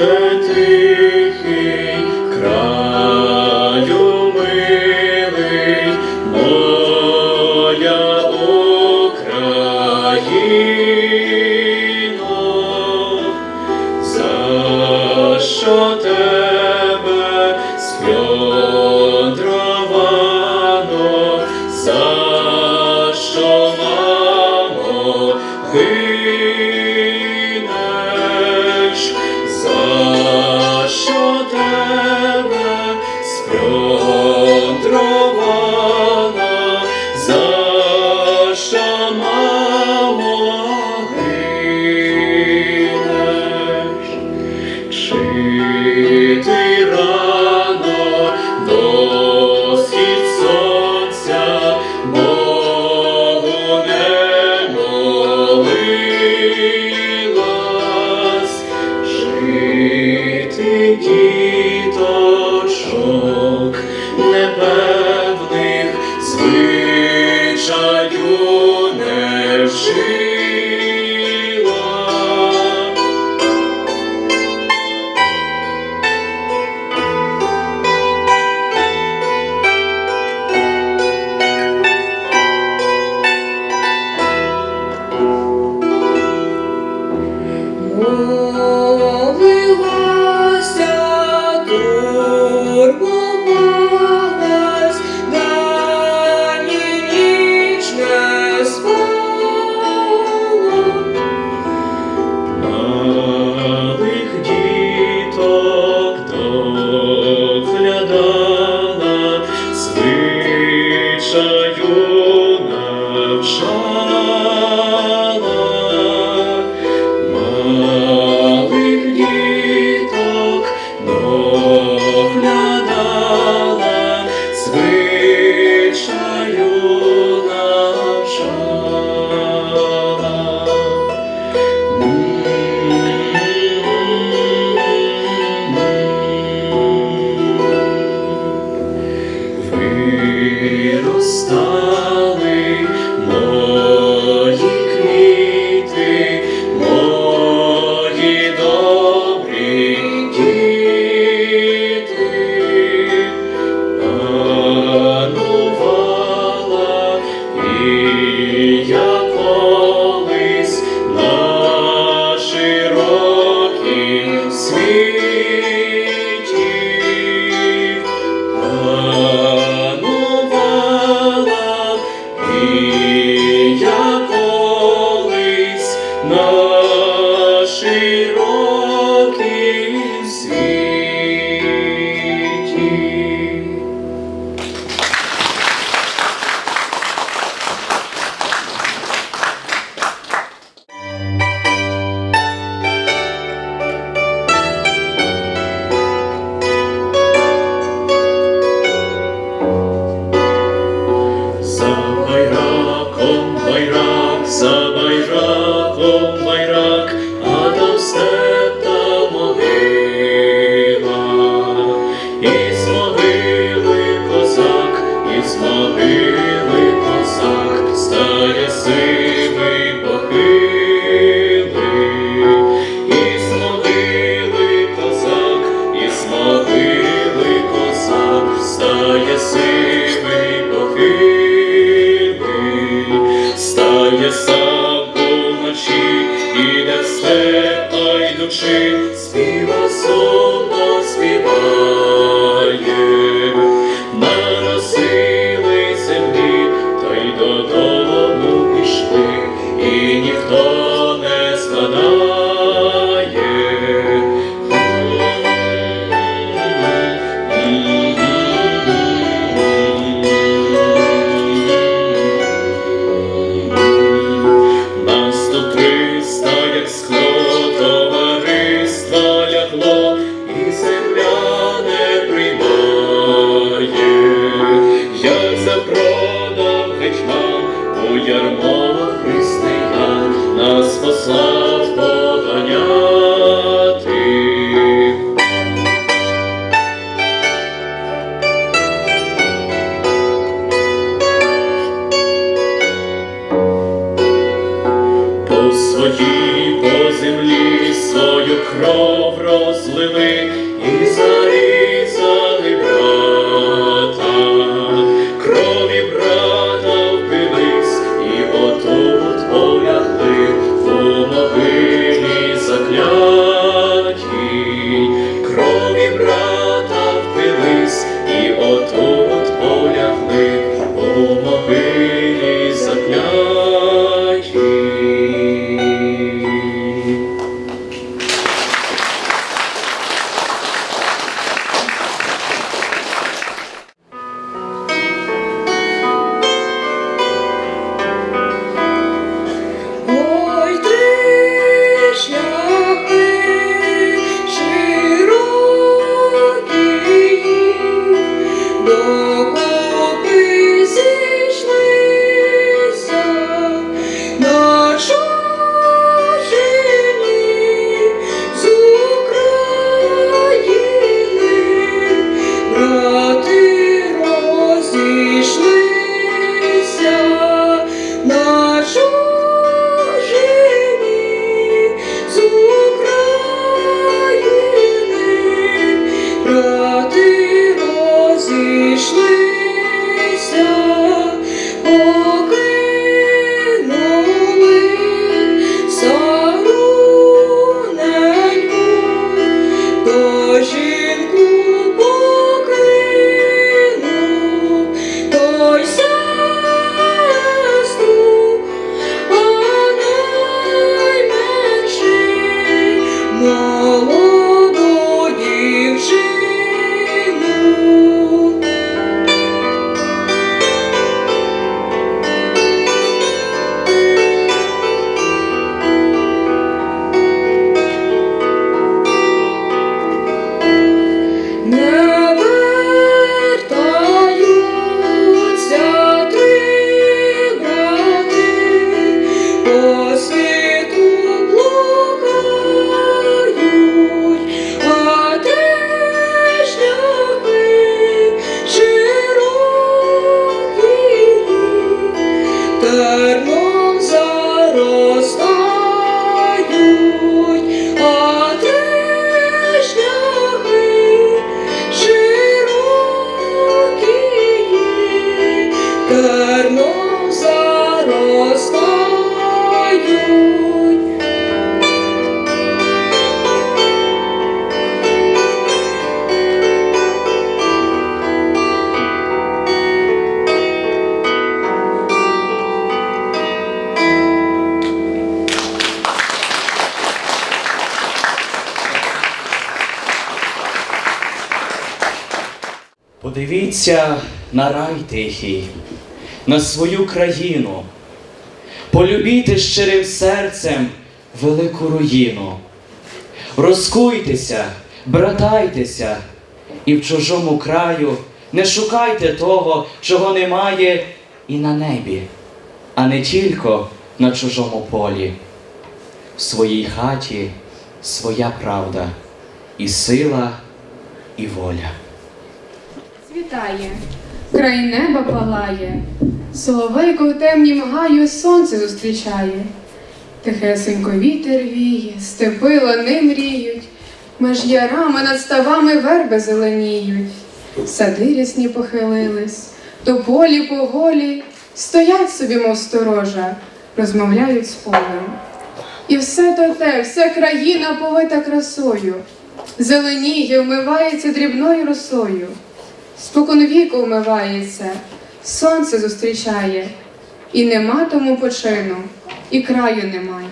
та тихий, краю милий, за що те? Lord. Кров розлили Подивіться на рай тихий, на свою країну, полюбіте щирим серцем велику руїну. Розкуйтеся, братайтеся, і в чужому краю не шукайте того, чого немає і на небі, а не тільки на чужому полі. В своїй хаті своя правда, і сила, і воля. Світає, край неба палає, соловейко в темнім гаю сонце зустрічає. Тихесенько вітер віє, степи лани мріють, меж ярами над ставами верби зеленіють. Сади рясні похилились, то полі поволі стоять собі, мов сторожа, розмовляють з полем. І все то те, вся країна повита красою, зеленіє, вмивається дрібною росою. Спокон віку вмивається, сонце зустрічає, і нема тому почину, і краю немає.